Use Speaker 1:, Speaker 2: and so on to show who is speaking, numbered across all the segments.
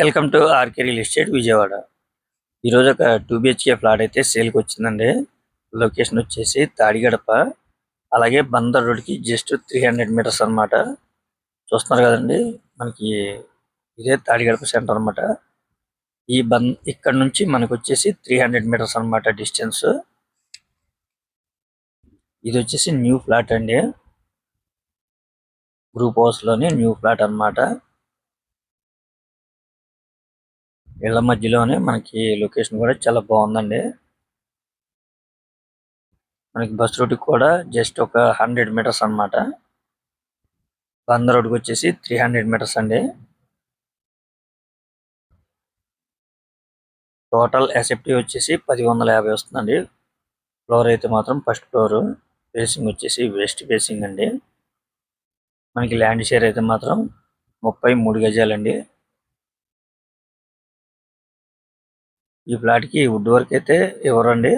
Speaker 1: Welcome to RK real estate Vijayawada. ఈరోజు ఒక two BHK flat అయితే సేల్కి వచ్చిందండి. లొకేషన్ వచ్చేసి తాడిగడప. అలాగే బందర్ రోడ్కి జస్ట్ త్రీ హండ్రెడ్ మీటర్స్ అన్నమాట. చూస్తున్నారు కదండి మనకి ఇదే తాడిగడప సెంటర్ అన్నమాట. ఈ బంద్ ఇక్కడ నుంచి మనకు వచ్చేసి త్రీ హండ్రెడ్ మీటర్స్ అన్నమాట డిస్టెన్స్. ఇది వచ్చేసి న్యూ ఫ్లాట్ అండి. గ్రూప్ హౌస్లోని న్యూ ఫ్లాట్ అన్నమాట. ఇళ్ళ మధ్యలోనే మనకి లొకేషన్ కూడా చాలా బాగుందండి. మనకి బస్ రూట్ కూడా జస్ట్ ఒక హండ్రెడ్ మీటర్స్ అన్నమాట. బంద రోడ్కి వచ్చేసి త్రీ హండ్రెడ్ మీటర్స్ అండి. టోటల్ ఎసెప్టీ వచ్చేసి పది వందల యాభై వస్తుందండి. ఫ్లోర్ అయితే మాత్రం ఫస్ట్ ఫ్లోర్. ఫేసింగ్ వచ్చేసి వెస్ట్ ఫేసింగ్ అండి. మనకి ల్యాండ్ షేర్ అయితే మాత్రం ముప్పై మూడు గజాలండి. ఈ ఫ్లాట్కి వుడ్ వర్క్ అయితే ఇవ్వరండి.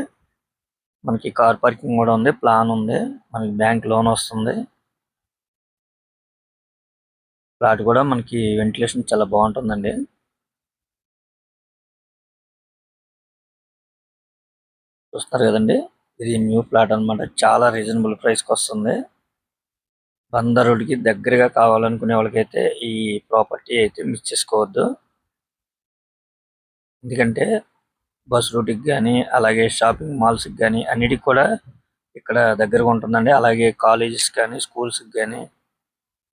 Speaker 1: మనకి కార్ పార్కింగ్ కూడా ఉంది ప్లాన్ ఉంది. మనకి బ్యాంక్ లోన్ వస్తుంది. ఫ్లాట్ కూడా మనకి వెంటిలేషన్ చాలా బాగుంటుందండి. చూస్తారు కదండి ఇది న్యూ ఫ్లాట్ అన్నమాట. చాలా రీజనబుల్ ప్రైస్కి వస్తుంది. బందర్కి దగ్గరగా కావాలనుకునే వాళ్ళకైతే ఈ ప్రాపర్టీ అయితే మిస్ చేసుకోవద్దు. ఎందుకంటే బస్ రూట్కి కానీ అలాగే షాపింగ్ మాల్స్కి కానీ అన్నిటికి కూడా ఇక్కడ దగ్గరగా ఉంటుందండి. అలాగే కాలేజెస్ కానీ స్కూల్స్కి కానీ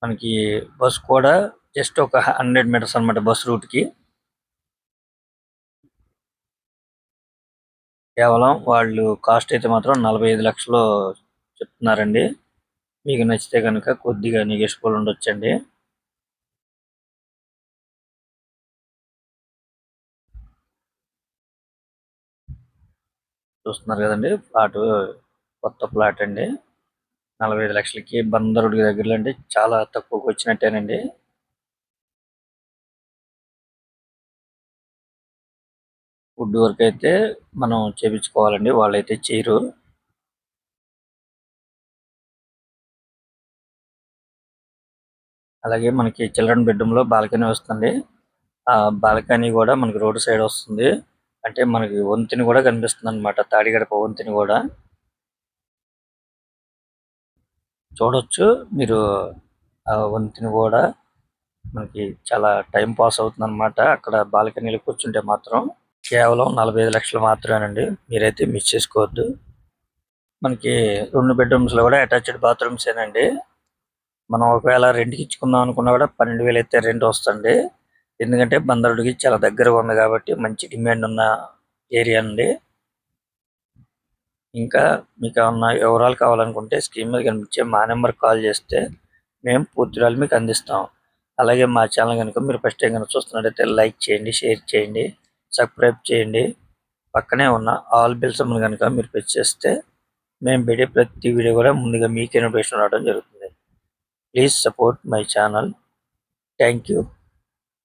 Speaker 1: మనకి బస్ కూడా జస్ట్ ఒక హండ్రెడ్ మీటర్స్ అన్నమాట బస్ రూట్కి కేవలం వాళ్ళు కాస్ట్ అయితే మాత్రం నలభై ఐదు లక్షలు చెప్తున్నారండి. మీకు నచ్చితే కనుక కొద్దిగా నెగోషియబుల్ ఉండొచ్చండి. చూస్తున్నారు కదండి. ఫ్లాట్ కొత్త ఫ్లాట్ అండి. నలభై ఐదు లక్షలకి బందరుడి దగ్గరలో అండి. చాలా తక్కువకి వచ్చినట్టేనండి. వుడ్ వర్క్ అయితే మనం చేపించుకోవాలండి. వాళ్ళైతే చేయరు. అలాగే మనకి చిల్డ్రన్ బెడ్రూమ్లో బాల్కనీ వస్తుంది ఆ బాల్కనీ కూడా మనకి రోడ్ సైడ్ వస్తుంది. అంటే మనకి వంతిని కూడా కనిపిస్తుంది అనమాట తాడిగడప వంతిని కూడా. చూడొచ్చు. మీరు ఆ వంతిని కూడా మనకి చాలా టైం పాస్ అవుతుంది అనమాట అక్కడ బాల్కనీలో కూర్చుంటే మాత్రం కేవలం నలభై ఐదు లక్షలు మాత్రమేనండి. మీరైతే మిస్ చేసుకోవద్దు. మనకి రెండు బెడ్రూమ్స్లో కూడా అటాచ్డ్ బాత్రూమ్స్ ఏనండి మనం ఒకవేళ రెంట్కి ఇచ్చుకుందాం అనుకున్నా కూడా పన్నెండు వేలు అయితే రెంట్ వస్తుంది ఎందుకంటే బందరుడికి చాలా దగ్గరగా ఉంది కాబట్టి మంచి డిమాండ్ ఉన్న ఏరియా అండి. ఇంకా మీకు ఏమన్నా వివరాలు కావాలనుకుంటే స్క్రీన్ మీద కనిపించే మా నెంబర్ కాల్ చేస్తే మేము పూర్తి మీకు అందిస్తాం. అలాగే మా ఛానల్ కనుక మీరు ఫస్ట్ టైం కనుక చూస్తున్నట్టయితే లైక్ చేయండి షేర్ చేయండి సబ్స్క్రైబ్ చేయండి. పక్కనే ఉన్న ఆల్ బిల్స్ కనుక మీరు ప్రెస్ చేస్తే మేము పెట్టే ప్రతి వీడియో కూడా ముందుగా మీకు ఇన్ఫర్మేషన్ రావడం జరుగుతుంది. Please support my channel thank you